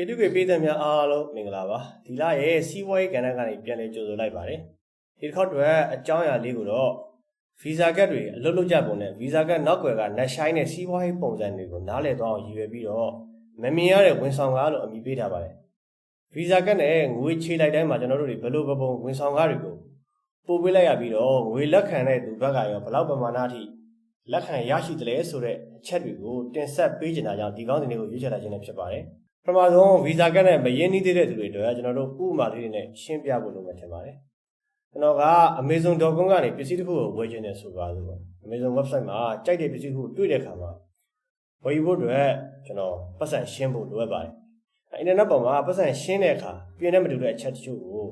ကေတုကေပေးသက်များအားလုံးမင်္ဂလာပါဒီလရဲ့စီးပွားရေးကဏ္ဍကနေပြန်လည်ကြိုဆိုလိုက်ပါတယ်ဒီတစ်ခေါက်အတွက်အကြောင်းအရာလေးကိုတော့ဗီဇာကတ်တွေအလုပ်လုပ်ကြပုံနဲ့ဗီဇာကတ်နောက်ွယ်ကနက်ရှိုင်းတဲ့စီးပွားရေးပုံစံတွေကိုနားလည်သွားအောင်ရည်ရွယ်ပြီးတော့မမြင်ရတဲ့ဝန်ဆောင်ကားလို့အမည်ပေးထားပါတယ်ဗီဇာကတ်နဲ့ငွေချေလိုက်တိုင်းမှာကျွန်တော်တို့တွေဘယ်လိုပပုံဝန်ဆောင်ကားတွေကိုပို့ပေးလိုက်ရပြီးတော့ငွေလက်ခံတဲ့သူဘက်ကရောဘယ်လောက်ပမာဏအထိလက်ခံရရှိတယ်လဲဆိုတဲ့အချက်တွေကိုတင်ဆက်ပေးချင်တာကြောင့်ဒီကောင်းစဉ်လေးကိုရွေးချယ်လိုက်ခြင်းလည်းဖြစ်ပါတယ် ပထမဆုံးဗီဇာကတ်နဲ့မရင်းနှီးသေးတဲ့သူတွေအတွက်ကျွန်တော်တို့ဥပမာလေးတွေနဲ့ရှင်းပြဖို့လိုမှထင်ပါတယ်ကျွန်တော်က Amazon.com ကနေပစ္စည်းတစ်ခုကိုဝယ်ချင်တယ်ဆိုပါစို့ပေါ့ Amazon website မှာကြိုက်တဲ့ပစ္စည်းတစ်ခုကိုတွေ့တဲ့အခါမှာဝယ်ယူဖို့အတွက်ကျွန်တော်ပတ်စံရှင်းဖို့လိုအပ်ပါတယ်အင်တာနက်ပေါ်မှာပတ်စံရှင်းတဲ့အခါပြင်တဲ့မတူတဲ့အချက်တချို့ကို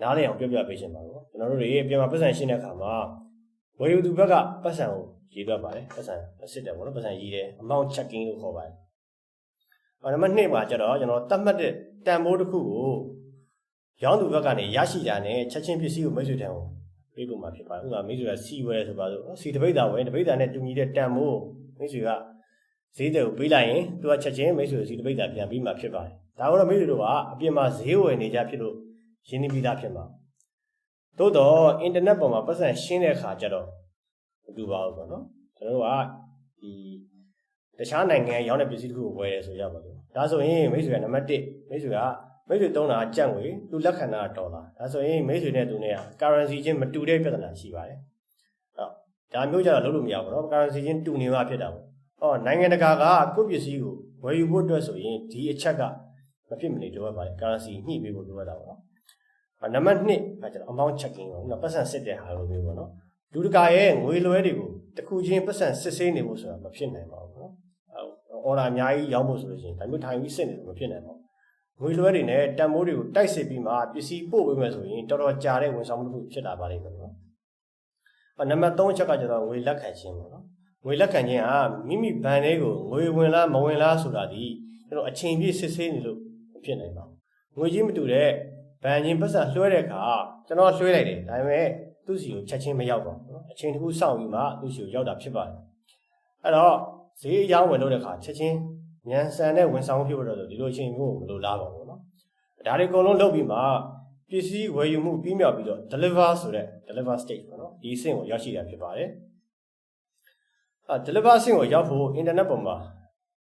နားလည်အောင်ပြောပြပေးချင်ပါဘူးကျွန်တော်တို့တွေပြင်မှာပတ်စံရှင်းတဲ့အခါမှာဝယ်ယူသူဘက်ကပတ်စံကိုရေးတွက်ပါတယ်ပတ်စံစစ်တယ်ပေါ့နော်ပတ်စံရေးတယ် amount checking လို့ခေါ်ပါတယ်။ နံပါတ်2မှာကျတော့ကျွန်တော်တတ်မှတ်တဲ့တန်ဖိုးတစ်ခုကိုရောင်းသူဘက်ကနေရရှိတာနဲ့ချက်ချင်းပစ္စည်းကိုမိတ်ဆွေတန်းကိုပေးဖို့မှာဖြစ်ပါတယ်။ဥပမာမိတ်ဆွေကစီဝယ်ဆိုပါစို့။စီတပိတ်တာဝယ်တပိတ်တာနဲ့တူညီတဲ့တန်ဖိုးမိတ်ဆွေကဈေးတဲ့ကိုပေးလိုက်ရင်သူကချက်ချင်းမိတ်ဆွေကိုစီတပိတ်တာပြန်ပြီးမှဖြစ်ပါတယ်။ဒါကတော့မိတ်ဆွေတို့ကအပြင်မှာဈေးဝယ်နေကြဖြစ်လို့ရင်းနှီးပြီးသားဖြစ်မှာ။သို့တော့အင်တာနက်ပေါ်မှာပတ်စံရှင်းတဲ့အခါကျတော့မတူပါဘူးပေါ့နော်။ကျွန်တော်တို့ကဒီ တခြားနိုင်ငံရောင်းတဲ့ပစ္စည်းတစ်ခုကိုဝယ်ရဲဆိုရပါဘူး။ဒါဆိုရင်မိတ်ဆွေကနံပါတ်1မိတ်ဆွေကမိတ်ဆွေသုံးတာကြံ့ငွေသူလက်ခံတာဒေါ်လာ။ဒါဆိုရင်မိတ်ဆွေနဲ့သူနဲ့က currency ချင်းမတူတဲ့ပြဿနာရှိပါတယ်။ဟုတ်ဒါမျိုးကြတော့လုပ်လို့မရဘူးနော်။ currency ချင်းတူနေမှဖြစ်တာပေါ့။အော်နိုင်ငံတကာကကိုယ့်ပစ္စည်းကိုဝယ်ယူဖို့အတွက်ဆိုရင်ဒီအချက်ကမဖြစ်မနေလိုအပ်ပါတယ် currency ညှိပေးဖို့လိုအပ်တာပေါ့နော်။နံပါတ်2ကကျတော့ amount checking ပေါ့နော်ပတ်စံစစ်တဲ့ဟာလိုမျိုးပေါ့နော် လူတကာရဲ့ငွေလွှဲတွေကိုတစ်ခုချင်းပတ်စံစစ်ဆေးနေဖို့ဆိုတာမဖြစ်နိုင်ပါဘူးနော်အော်ဒါအများကြီးရောက်ဖို့ဆိုလို့ရှိရင်ဒါမျိုးထိုင်ပြီးစစ်နေလို့မဖြစ်နိုင်ပါဘူး။ငွေလွှဲတွေနဲ့တန်မိုးတွေကိုတိုက်စစ်ပြီးမှပစ္စည်းပို့ပေးမယ်ဆိုရင်တော်တော်ကြာတဲ့ဝန်ဆောင်မှုတစ်ခုဖြစ်လာပါလိမ့်မယ်နော်။အနံပါတ်3အချက်ကကျတော့ငွေလက်ခံခြင်းပေါ့နော်။ငွေလက်ခံခြင်းကမိမိဘဏ်ထဲကိုငွေဝင်လားမဝင်လားဆိုတာဒီကျွန်တော်အချိန်ပြည့်စစ်ဆေးနေလို့မဖြစ်နိုင်ပါဘူး။ငွေကြီးမတူတဲ့ဘဏ်ချင်းပတ်စံလွှဲတဲ့အခါကျွန်တော်လွှဲလိုက်တယ်ဒါပေမဲ့ သူ့စီကိုချက်ချင်းမရောက်ပါဘူးနော်အချိန်တစ်ခုစောင့်ပြီးမှသူ့စီကိုရောက်တာဖြစ်ပါတယ်အဲ့တော့ဈေးအရောင်းဝယ်လို့တဲ့ခါချက်ချင်းမြန်ဆန်တဲ့ဝန်ဆောင်ဖြစ်လို့တော့ဒီလိုအချိန်မျိုးကိုမလိုလားပါဘူးနော်ဒါတွေအကုန်လုံးလုပ်ပြီးမှပစ္စည်းဝယ်ယူမှုပြီးမြောက်ပြီးတော့ deliver ဆိုတဲ့ deliver stage ပေါ့နော်ဒီအဆင့်ကိုရောက်ရှိတာဖြစ်ပါတယ်အဲ deliver အဆင့်ကိုရောက်ဖို့ internet ပေါ်မှာ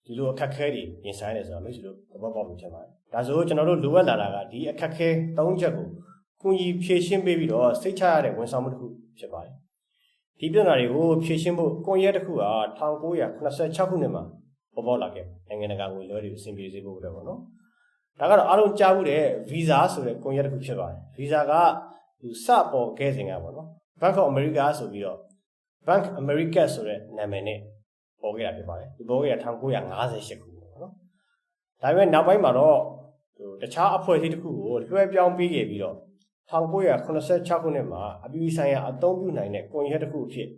ဒီလိုအခက်ခဲတွေရင်ဆိုင်ရတယ်ဆိုတာမိတ်ဆွေတို့သဘောပေါက်လို့ဖြစ်ပါတယ်ဒါဆိုကျွန်တော်တို့လိုအပ်လာတာကဒီအခက်ခဲ၃ချက်ကို ကုညီဖြည့်ရှင်းပေးပြီးတော့စိတ်ချရတဲ့ဝန်ဆောင်မှုတစ်ခုဖြစ်ပါတယ်ဒီပြဿနာတွေကိုဖြေရှင်းဖို့ကွန်ရက်တစ်ခုက1986ခုနှစ်မှာပေါ်ပေါက်လာခဲ့နိုင်ငံတကာငွေလွှဲတွေအဆင်ပြေစေဖို့အတွက်ပေါ့နော်ဒါကတော့အားလုံးကြားမှုတဲ့ Visa ဆိုတဲ့ကွန်ရက်တစ်ခုဖြစ်ပါတယ် Visa ကသူစပေါ်ခဲ့စဉ်ကပေါ့နော် Bank of America ဆိုပြီးတော့ Bank America ဆိုတဲ့နာမည်နဲ့ပေါ်ခဲ့တာဖြစ်ပါတယ်ဒီပေါ်ခဲ့တာ1958ခုပေါ့နော်ဒါပေမဲ့နောက်ပိုင်းမှာတော့ဟိုတခြားအဖွဲ့အစည်းတစ်ခုကိုလွှဲပြောင်းပေးခဲ့ပြီးတော့ 1986ခုနှစ်မှာအပြည်ပြည်ဆိုင်ရာအသုံးပြုနိုင်တဲ့ကွန်ရက်တစ်ခုအဖြစ်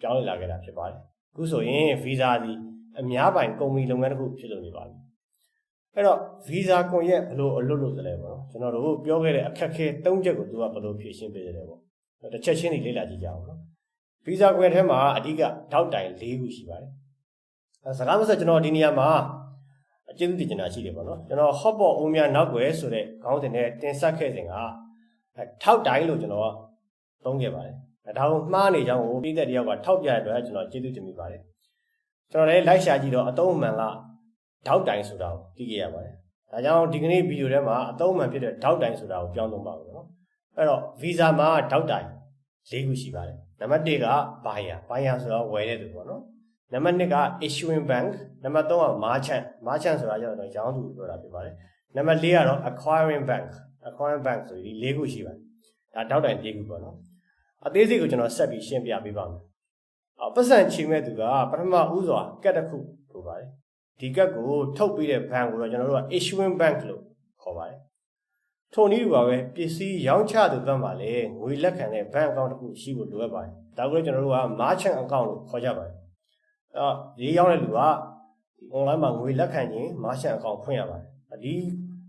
ပြောင်းလဲလာခဲ့တာဖြစ်ပါတယ်။အခုဆိုရင် Visa ဒီအများပိုင်ကုမ္ပဏီလုပ်ငန်းတစ်ခုဖြစ်လို့နေပါပြီ။အဲ့တော့ Visa ကွန်ရက်ဘယ်လိုအလုပ်လုပ်သလဲပေါ့နော်။ကျွန်တော်တို့ပြောခဲ့တဲ့အခက်အခဲ၃ချက်ကိုသူကဘယ်လိုဖြေရှင်းပေးတယ်ပေါ့။တစ်ချက်ချင်းတွေလေ့လာကြည့်ကြအောင်နော်။ Visa ကွန်ရက်ထဲမှာအဓိကထောက်တိုင်၄ခုရှိပါတယ်။အဲစကားမဆက်ကျွန်တော်ဒီနေရာမှာအကျေးဇူးတင်ချင်တာရှိတယ်ပေါ့နော်။ကျွန်တော် hotpot အုံးများနောက်ွယ်ဆိုတဲ့ခေါင်းစဉ်နဲ့တင်ဆက်ခဲ့စဉ်က ထောက်တိုင်းလို့ကျွန်တော်ကသုံးခဲ့ပါတယ်။ဒါကိုမှားနေကြောင်းကိုပြည်သက်တယောက်ကထောက်ပြတဲ့အတွက်ကျွန်တော်ကျေးဇူးတင်မိပါတယ်။ကျွန်တော်လည်းလိုက်ရှာကြည့်တော့အသုံးအမှန်ကထောက်တိုင်းဆိုတာကိုသိခဲ့ရပါတယ်။ဒါကြောင့်ဒီကနေ့ဗီဒီယိုထဲမှာအသုံးအမှန်ဖြစ်တဲ့ထောက်တိုင်းဆိုတာကိုပြောင်းသုံးပါမယ်နော်။အဲ့တော့ Visa မှာထောက်တိုင်း၄ခုရှိပါတယ်။နံပါတ်1က buyer buyer ဆိုတော့ဝယ်တဲ့သူပေါ့နော်။နံပါတ်2က issuing bank နံပါတ်3က merchant merchant ဆိုတာကျတော့ရောင်းသူပြောတာဖြစ်ပါတယ်။နံပါတ်4ကတော့ acquiring bank acquiring bank ဆိုပြီး၄ခုရှိပါတယ်ဒါတောက်တိုင်၄ခုပေါ့နော်အသေးစိတ်ကိုကျွန်တော်ဆက်ပြီးရှင်းပြပေးပါမယ်အပတ်စံချိန်မဲ့သူကပထမဦးစွာကတ်တစ်ခုလိုပါတယ်ဒီကတ်ကိုထုတ်ပြီးတဲ့ဘဏ်ကိုတော့ကျွန်တော်တို့က issuing bank လို့ခေါ်ပါတယ်ထိုနည်းတူပါပဲပစ္စည်းရောင်းချသူဘက်မှာလည်းငွေလက်ခံတဲ့ဘဏ်အကောင့်တစ်ခုရှိဖို့လိုအပ်ပါတယ်ဒါကိုလည်းကျွန်တော်တို့က merchant account လို့ခေါ်ကြပါတယ်အော်ဒီရောင်းတဲ့လူက online မှာငွေလက်ခံရင် merchant account ဖွင့်ရပါတယ်ဒီ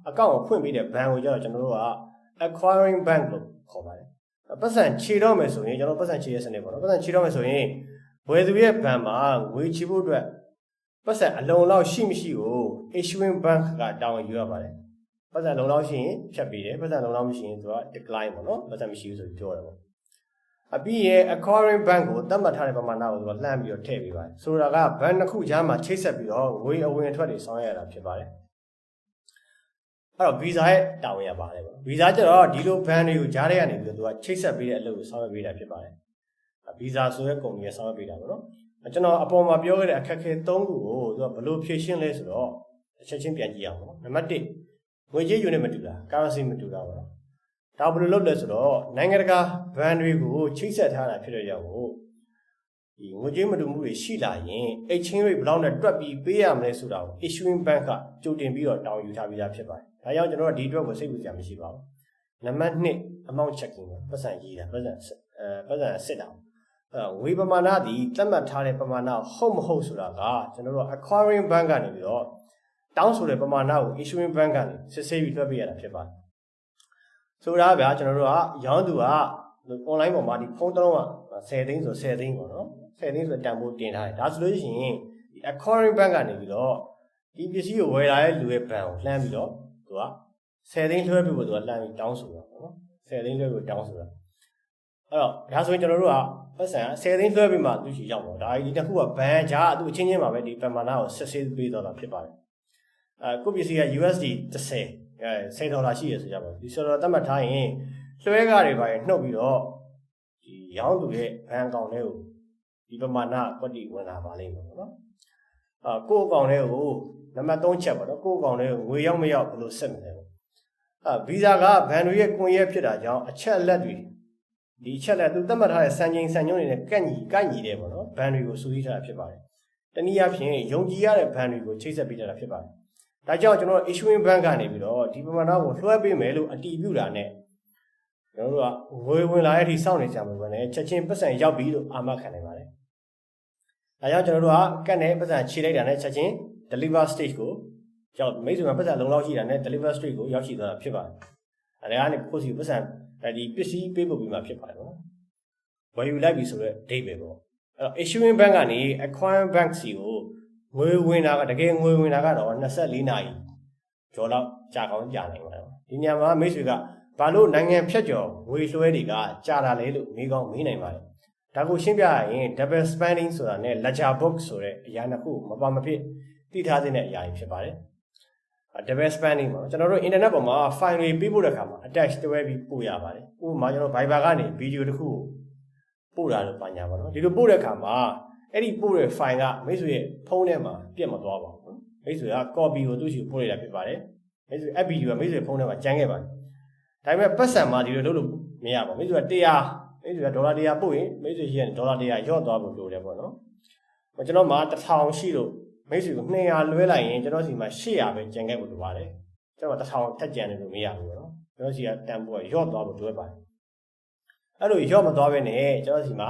အကောင့်ကိုဖွင့်ပြီးတဲ့ဘဏ်ကိုကျတော့ကျွန်တော်တို့က acquiring bank လို့ခေါ်ပါတယ်ပတ်စံခြေတော့မယ်ဆိုရင်ကျွန်တော်ပတ်စံခြေရစနစ်ပေါ့နော်ပတ်စံခြေတော့မယ်ဆိုရင်ဝယ်သူရဲ့ဘဏ်မှာငွေချေဖို့အတွက်ပပတ်စံအလုံးလောက်ရှိမရှိကို issuing bank ကတောင်းယူရပါတယ်ပတ်စံလုံးလောက်ရှိရင်ဖြတ်ပေးတယ်ပတ်စံလုံးလောက်မရှိရင်သူက decline ပေါ့နော်ပတ်စံမရှိဘူးဆိုပြီးပြောတယ်ပေါ့အပြီးရဲ့ acquiring bank ကိုသတ်မှတ်ထားတဲ့ပမာဏကိုသူကလှမ်းပြီးတော့ထည့်ပေးပါတယ်ဆိုတာကဘဏ်တစ်ခုကြားမှာချိတ်ဆက်ပြီးတော့ငွေအဝင်အထွက်တွေဆောင်ရွက်ရတာဖြစ်ပါတယ် အဲ့တော့ visa ရဲ့တာဝန်ရပါတယ်ပေါ့ visa ကျတော့ဒီလိုဘဏ်တွေကိုကြားထဲကနေပြီးတော့သူကချိတ်ဆက်ပေးတဲ့အလုပ်ကိုဆောင်ရွက်ပေးတာဖြစ်ပါတယ် visa ဆိုတဲ့ကုမ္ပဏီကဆောင်ရွက်ပေးတာပေါ့နော်ကျွန်တော်အပေါ်မှာပြောခဲ့တဲ့အခက်အခဲ၃ခုကိုသူကဘယ်လိုဖြေရှင်းလဲဆိုတော့တစ်ချက်ချင်းပြန်ကြည့်အောင်ပေါ့နော်နံပါတ်1ငွေကြေး unit မတူတာ currency မတူတာပေါ့နော်ဒါဘယ်လိုလုပ်လဲဆိုတော့နိုင်ငံတကာဘဏ်တွေကိုချိတ်ဆက်ထားတာဖြစ်တဲ့ကြောင့်ကိုဒီငွေကြေးမတူမှုတွေရှိလာရင် exchange rate ဘယ်လောက်နဲ့တွက်ပြီးပေးရမလဲဆိုတာကို issuing bank ကကြိုတင်ပြီးတော့တောင်းယူထားပြီးသားဖြစ်ပါတယ်။ ဒါကြောင့်ကျွန်တော်တို့ဒီအတွက်ကိုစိတ်ဝင်စားမရှိပါဘူး။နံပါတ်2 amount checking ပေါ့ပတ်စံရေးတာပတ်စံအဲပတ်စံစစ်တာအဲဝေပမာဏဒီသတ်မှတ်ထားတဲ့ပမာဏဟုတ်မဟုတ်ဆိုတာကကျွန်တော်တို့ acquiring bank ကနေပြီးတော့တောင်းဆိုတဲ့ပမာဏကို issuing bank ကနေစစ်ဆေးပြီးလွှဲပေးရတာဖြစ်ပါတယ်။ဆိုတာဗျာကျွန်တော်တို့ကရောင်းသူက online ပေါ်မှာဒီဖုန်းတစ်လုံးက10သိန်းဆို10သိန်းပေါ့နော်10သိန်းဆိုတန်ဖိုးတင်ထားတယ်ဒါဆိုလို့ရှိရင်ဒီ acquiring bank ကနေပြီးတော့ဒီပစ္စည်းကိုဝယ်လာတဲ့လူရဲ့ဘဏ်ကိုလှမ်းပြီးတော့ သူက10သိန်းလွှဲပြီးဖို့သူကလှမ်းပြီးတောင်းဆိုတာပေါ့နော်10သိန်းလွှဲပြီးတောင်းဆိုတာအဲ့တော့ဒါဆိုရင်ကျွန်တော်တို့ကပတ်စံ10သိန်းလွှဲပြီးမှသူရှိရောက်တော့ဒါဒီတစ်ခုကဘဏ်ကြားသူအချင်းချင်းမှာပဲဒီပမာဏကိုဆက်ဆေးပေးတော့တာဖြစ်ပါတယ်အဲကိုပစ္စည်းက USD 30အဲ10ဒေါ်လာရှိရဆိုကြပါဒီဆိုတော့သတ်မှတ်ထားရင်လွှဲကားတွေပါရင်နှုတ်ပြီးတော့ဒီရောင်းသူရဲ့ဘဏ်အကောင့်ထဲကိုဒီပမာဏကွက်တီဝင်လာပါလိမ့်မယ်ပေါ့နော် အာကိုယ့်အကောင့်ထဲကိုနံပါတ်3ချက်ပေါ့နော်ကိုယ့်အကောင့်ထဲကိုငွေရောက်မရောက်ဘယ်လိုဆက်မလဲပေါ့အာဗီဇာကဘဏ်တွေရဲ့ကွန်ရက်ဖြစ်တာကြောင့်အချက်အလက်တွေဒီအချက်လက်သူသတ်မှတ်ထားတဲ့စံချိန်စံညွှန်းတွေနဲ့ကန့်ညီကိုက်ညီတယ်ပေါ့နော်ဘဏ်တွေကိုစူးစီးထားတာဖြစ်ပါတယ်တနည်းအားဖြင့်ယုံကြည်ရတဲ့ဘဏ်တွေကိုချိတ်ဆက်ပေးကြတာဖြစ်ပါတယ်ဒါကြောင့်ကျွန်တော် issuing bank ကနေပြီးတော့ဒီပမာဏကိုလွှဲပေးမယ်လို့အတည်ပြုတာနဲ့ကျွန်တော်တို့ကငွေဝင်လာတဲ့အထိစောင့်နေကြမှာပဲနဲ့ချက်ချင်းပတ်စံရောက်ပြီလို့အာမခံနိုင်ပါတယ်။ ဒါကြောင့်ကျွန်တော်တို့ကကတ်နဲ့ပတ်စံခြေလိုက်တာနဲ့ချက်ချင်း deliver stage ကိုရောက်မိတ်ဆွေမှာပတ်စံလုံလောက်ရှိတာနဲ့ deliver stage ကိုရောက်ရှိသွားတာဖြစ်ပါတယ်။အဲဒါကနေကိုယ့်စီပတ်စံဒီပစ္စည်းပေးပို့ပြီးမှဖြစ်ပါတယ်နော်။ဝယ်ယူလိုက်ပြီဆိုတော့ date ပဲပေါ့။အဲ့တော့ issuing bank ကနေ acquiring bank စီကိုငွေဝင်တာကတကယ်ငွေဝင်တာကတော့24နာရီကျော်လောက်ကြာကောင်းကြာနိုင်ပါတယ်။ဒီညမှာမိတ်ဆွေကဘာလို့နိုင်ငံဖြတ်ကျော်ငွေလွှဲတွေကကြာတာလဲလို့မေးကောင်းမေးနိုင်ပါတယ်။ ဒါကိုရှင်းပြရရင် double spending ဆိုတာနဲ့ ledger book ဆိုတဲ့အရာနှစ်ခုမပါမဖြစ်သိထားတဲ့အရာကြီးဖြစ်ပါတယ်။ double spending ပေါ့ကျွန်တော်တို့ internet ပေါ်မှာ file တွေပေးပို့တဲ့အခါမှာ attach တွဲပြီးပို့ရပါတယ်။ဥပမာကျွန်တော် Viber ကနေ video တစ်ခုကိုပို့တာလို့ပါညာပါနော်။ဒီလိုပို့တဲ့အခါမှာအဲ့ဒီပို့တဲ့ file ကမိတ်ဆွေရဲ့ဖုန်းထဲမှာပြတ်မသွားပါဘူး။မိတ်ဆွေက copy ကိုသူ့ရှိပို့လိုက်တာဖြစ်ပါတယ်။မိတ်ဆွေ app video ကမိတ်ဆွေဖုန်းထဲမှာကျန်ခဲ့ပါတယ်။ဒါပေမဲ့ပတ်စံမှာဒီလိုလုပ်လို့မရပါဘူး။မိတ်ဆွေက100 မိတ်ဆွေကဒေါ်လာ100ပို့ရင်မိတ်ဆွေရှိရင်ဒေါ်လာ100ရော့သွားဖို့လိုတယ်ပေါ့နော်။ကျွန်တော်မှာ1000ရှိလို့မိတ်ဆွေကို200လွှဲလိုက်ရင်ကျွန်တော်စီမှာ800ပဲကျန်ခဲ့ဖို့လိုပါတယ်။ကျွန်တော်1000ထက်ကျန်တယ်လို့မရဘူးပေါ့နော်။ကျွန်တော်စီကတန်ဖိုးကရော့သွားဖို့လိုပါတယ်။အဲ့လိုရော့မသွားဘဲနဲ့ကျွန်တော်စီမှာ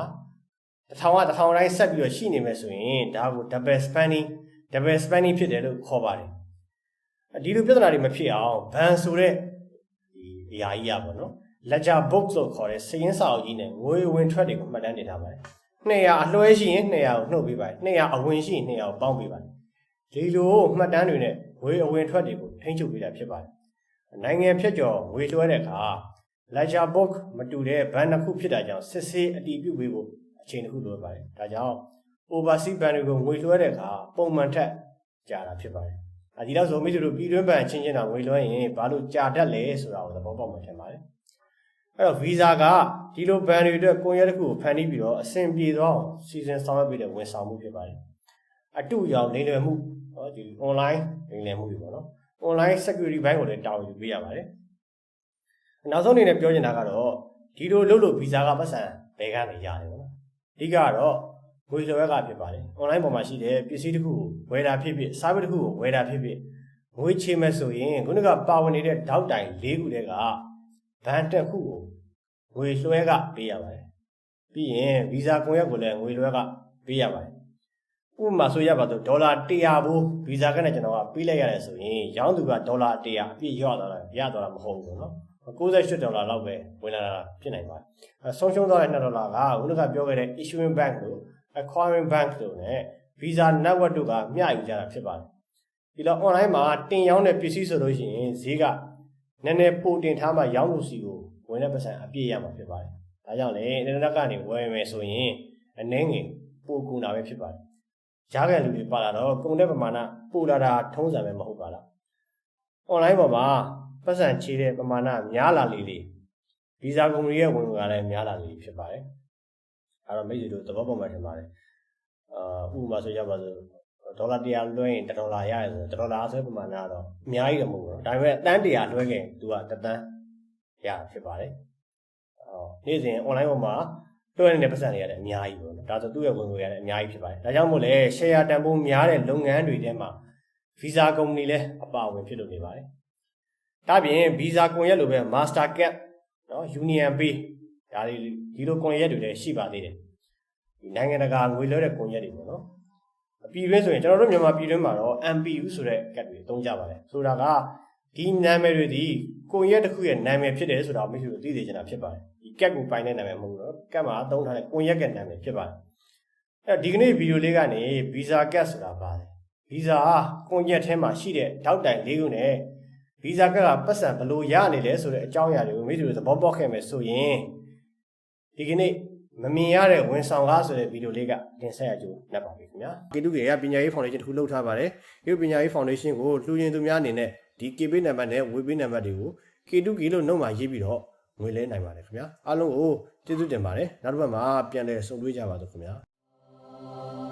1000က1000တိုင်းဆက်ပြီးတော့ရှိနေမယ်ဆိုရင်ဒါကို double spending double spending ဖြစ်တယ်လို့ခေါ်ပါတယ်။ဒီလိုပြဿနာတွေမဖြစ်အောင်ဘန်ဆိုတဲ့ဒီအရာကြီးရပါတော့။ ledger book လို့ခေါ်တဲ့စရင်းစာအုပ်ကြီးနဲ့ငွေဝင်ထွက်တွေကိုမှတ်တမ်းတင်ထားပါတယ်။200အလွှဲရှိရင်200ကိုနှုတ်ပေးပါတယ်။200အဝင်ရှိရင်200ကိုပေါင်းပေးပါတယ်။ဒီလိုမှတ်တမ်းတွေနဲ့ငွေအဝင်ထွက်တွေကိုထိန်းချုပ်ပေးတာဖြစ်ပါတယ်။နိုင်ငံဖြတ်ကျော်ငွေလွှဲတဲ့အခါ ledger book မတူတဲ့ဘဏ်တစ်ခုဖြစ်တာကြောင့်စစ်ဆေးအတည်ပြုပေးဖို့အချိန်တစ်ခုလိုပါတယ်။ဒါကြောင့် overseas ဘဏ်တွေကိုငွေလွှဲတဲ့အခါပုံမှန်ထက်ကြာတာဖြစ်ပါတယ်။အဲဒီတော့ဆိုမိသူတို့ပြည်တွင်းဘဏ်ချင်းချင်းတာငွေလွှဲရင်ဘာလို့ကြာတတ်လဲဆိုတာကိုသဘောပေါက်မှထင်ပါတယ်။ အဲ့တော့ visa ကဒီလိုဘဏ်တွေအတွက်ကွန်ရက်တစ်ခုကိုဖန်တီးပြီးတော့အဆင်ပြေသွားအောင်စီစဉ်ဆောင်ရွက်ပေးတဲ့ဝန်ဆောင်မှုဖြစ်ပါတယ်။အတူရောင်လိမ်လည်မှုဟောဒီ online လိမ်လည်မှုတွေပေါ့နော်။ online security ဘိုင်းကိုလည်းတာဝန်ယူပေးရပါတယ်။နောက်ဆုံးအနေနဲ့ပြောချင်တာကတော့ဒီလိုလုပ်လို့ visa ကပတ်စံဘယ်ကနေရတယ်ပေါ့နော်။အဓိကကတော့ငွေလွှဲကဖြစ်ပါတယ်။ online ပေါ်မှာရှိတဲ့ပစ္စည်းတစ်ခုကိုဝယ်တာဖြစ်ဖြစ် service တစ်ခုကိုဝယ်တာဖြစ်ဖြစ်ငွေချေမဲ့ဆိုရင်ခုနကပါဝင်နေတဲ့တောက်တိုင်၄ခုတည်းက ဘဏ်တစ်ခုကိုငွေလွှဲကပေးရပါတယ်။ပြီးရင် visa ကွန်ရက်ကိုလည်းငွေလွှဲကပေးရပါတယ်။ဥပမာဆိုရပါတော့ဒေါ်လာ100ဘူး visa ကနဲ့ကျွန်တော်ကပေးလိုက်ရတယ်ဆိုရင်ရောင်းသူကဒေါ်လာ100အပြည့်ရော့သွားတာရသွားတာမဟုတ်ဘူးနော်။68ဒေါ်လာလောက်ပဲဝင်လာတာဖြစ်နိုင်ပါတယ်။ဆုံးရှုံးသွားတဲ့2ဒေါ်လာကခုနကပြောခဲ့တဲ့ issuing bank လို့ acquiring bank လို့ ਨੇ visa network တို့ကမျှယူကြတာဖြစ်ပါတယ်ဒီတော့ online မှာတင်ရောင်းတဲ့ပစ္စည်းဆိုလို့ရှိရင်ဈေးက နည်းနည်းပိုတင်ထားမှရောင်းလို့စီကိုဝင်တဲ့ပတ်စံအပြည့်ရမှာဖြစ်ပါတယ်ဒါကြောင့်လေ internet ကနေဝယ်မယ်ဆိုရင်အနည်းငယ်ပိုကူတာပဲဖြစ်ပါတယ်ကြားကန်လူတွေပါလာတော့ကုန်တဲ့ပမာဏပိုလာတာထုံးစံပဲမဟုတ်ပါလား online ပေါ်မှာပတ်စံချေတဲ့ပမာဏများလာလေလေဗီဇာကုမ္ပဏီရဲ့ဝင်ငွေကလည်းများလာလေဖြစ်ပါတယ်အဲတော့မိတ်ဆွေတို့သဘောပေါက်မှထင်ပါတယ်အာဥပမာဆိုကြပါစို့ ဒေါ်လာ100လွှဲရင်1ဒေါ်လာရတယ်ဆိုတော့ဒေါ်လာဆွဲပမာဏတော့အများကြီးတော့မဟုတ်ဘူး။ဒါပေမဲ့တန်း100လွှဲရင် तू ကတန်းရဖြစ်ပါတယ်။အော်နေ့စဉ် online ပေါ်မှာတွဲနေတဲ့ပတ်စံတွေရတယ်အများကြီးပေါ့နော်။ဒါဆိုသူ့ရဲ့ဝင်ငွေရတယ်အများကြီးဖြစ်ပါတယ်။ဒါကြောင့်မို့လဲ share တန်ဖိုးများတဲ့လုပ်ငန်းတွေထဲမှာ Visa ကုမ္ပဏီလည်းအပါအဝင်ဖြစ်လို့နေပါတယ်။ဒါပြင် Visa ကွန်ရက်လိုပဲ Mastercard နော် Union Pay ဒါတွေဒီလိုကွန်ရက်တွေလည်းရှိပါသေးတယ်။ဒီနိုင်ငံတကာငွေလွှဲတဲ့ကွန်ရက်တွေပေါ့နော်။ ပြည်တွင်းဆိုရင်ကျွန်တော်တို့မြန်မာပြည်တွင်းမှာတော့ MPU ဆိုတဲ့ကတ်တွေသုံးကြပါတယ်ဆိုတာကဒီနာမည်တွေဒီကွန်ရက်တစ်ခုရဲ့နာမည်ဖြစ်တယ်ဆိုတာကိုမိတ်ဆွေတို့သိသိချင်တာဖြစ်ပါတယ်ဒီကတ်ကိုပိုင်တဲ့နာမည်မဟုတ်ဘူးနော်ကတ်မှာသုံးထားတဲ့ကွန်ရက်ကနာမည်ဖြစ်ပါတယ်အဲဒီကနေ့ဗီဒီယိုလေးကနေ Visa Card ဆိုတာပါတယ်ဗီဇာကွန်ရက်ထဲမှာရှိတဲ့တောက်တိုင်လေးခုနဲ့ဗီဇာကကပတ်စံဘလို့ရနေလဲဆိုတဲ့အကြောင်းအရာတွေကိုမိတ်ဆွေတို့သဘောပေါက်ခဲ့မယ်ဆိုရင်ဒီကနေ့ မမြင်ရတဲ့ဝန်ဆောင်ကားဆိုတဲ့ဗီဒီယိုလေးကတင်ဆက်ရကြိုးနှက်ပါပြီခင်ဗျာကေတုကေကပညာရေးဖောင်ဒေးရှင်းတစ်ခုလုပ်ထားပါတယ်ဒီပညာရေးဖောင်ဒေးရှင်းကိုလှူရင်သူများအနေနဲ့ဒီ KB နံပါတ်နဲ့ဝေပေးနံပါတ်တွေကိုကေတုကေလို့နှုတ်မှာရေးပြီးတော့ငွေလဲနိုင်ပါတယ်ခင်ဗျာအားလုံးကိုကျေးဇူးတင်ပါတယ်နောက်တစ်ပတ်မှာပြန်လည်ဆုံတွေ့ကြပါစို့ခင်ဗျာ